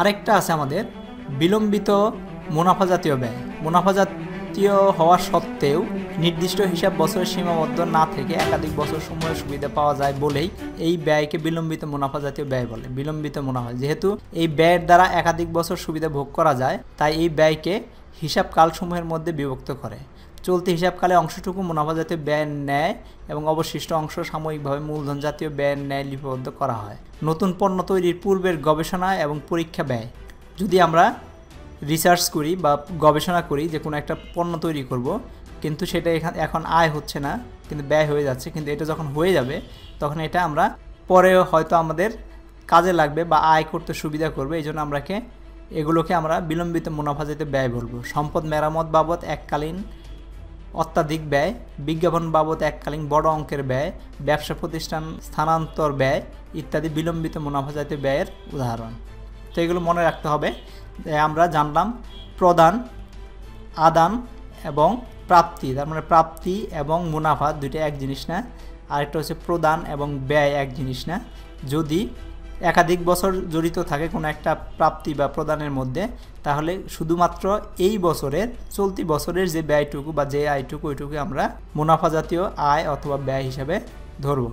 আরেকটা আছে আমাদের, বিলম্বিত মুনাফা জাতীয় ব্যয়। মুনাফা জাতীয় হওয়া সত্ত্বেও নির্দিষ্ট হিসাব বছরের সীমাবদ্ধ না থেকে একাধিক বছর সময়ের সুবিধা পাওয়া যায় বলেই এই ব্যয়কে বিলম্বিত মুনাফা জাতীয় ব্যয় বলে, বিলম্বিত মুনাফা। যেহেতু এই ব্যয়ের দ্বারা একাধিক বছর সুবিধা ভোগ করা যায়, তাই এই ব্যয়কে হিসাব কালসমূহের মধ্যে বিভক্ত করে। চলতি হিসাবকালে অংশটুকু মুনাফা জাতীয় ব্যয়ের নেয় এবং অবশিষ্ট অংশ সাময়িকভাবে মূলধন জাতীয় ব্যয়ের ন্যায় লিপিবদ্ধ করা হয়। নতুন পণ্য তৈরির পূর্বের গবেষণা এবং পরীক্ষা ব্যয়। যদি আমরা রিসার্চ করি বা গবেষণা করি যে কোনো একটা পণ্য তৈরি করব, কিন্তু সেটা এখান এখন আয় হচ্ছে না, কিন্তু ব্যয় হয়ে যাচ্ছে, কিন্তু এটা যখন হয়ে যাবে, তখন এটা আমরা পরে হয়তো আমাদের কাজে লাগবে বা আয় করতে সুবিধা করবে, এই জন্য আমরাকে এগুলোকে আমরা বিলম্বিত মুনাফা যেতে ব্যয় বলব। সম্পদ মেরামত বাবদ এককালীন অত্যাধিক ব্যয়, বিজ্ঞাপন বাবদ এককালীন বড় অঙ্কের ব্যয়, ব্যবসা প্রতিষ্ঠান স্থানান্তর ব্যয় ইত্যাদি বিলম্বিত মুনাফা জাতীয় ব্যয়ের উদাহরণ। তো এগুলো মনে রাখতে হবে। আমরা জানলাম প্রদান, আদান এবং প্রাপ্তি। তার মানে প্রাপ্তি এবং মুনাফা দুইটা এক জিনিস না। আরেকটা হচ্ছে প্রদান এবং ব্যয় এক জিনিস না। যদি একাধিক বছর জড়িত থাকে কোনো একটা প্রাপ্তি বা প্রদানের মধ্যে, তাহলে শুধুমাত্র এই বছরের চলতি বছরের যে ব্যয়টুকু বা যে আয়টুকু, ওইটুকু আমরা মুনাফা জাতীয় আয় অথবা ব্যয় হিসাবে ধরব।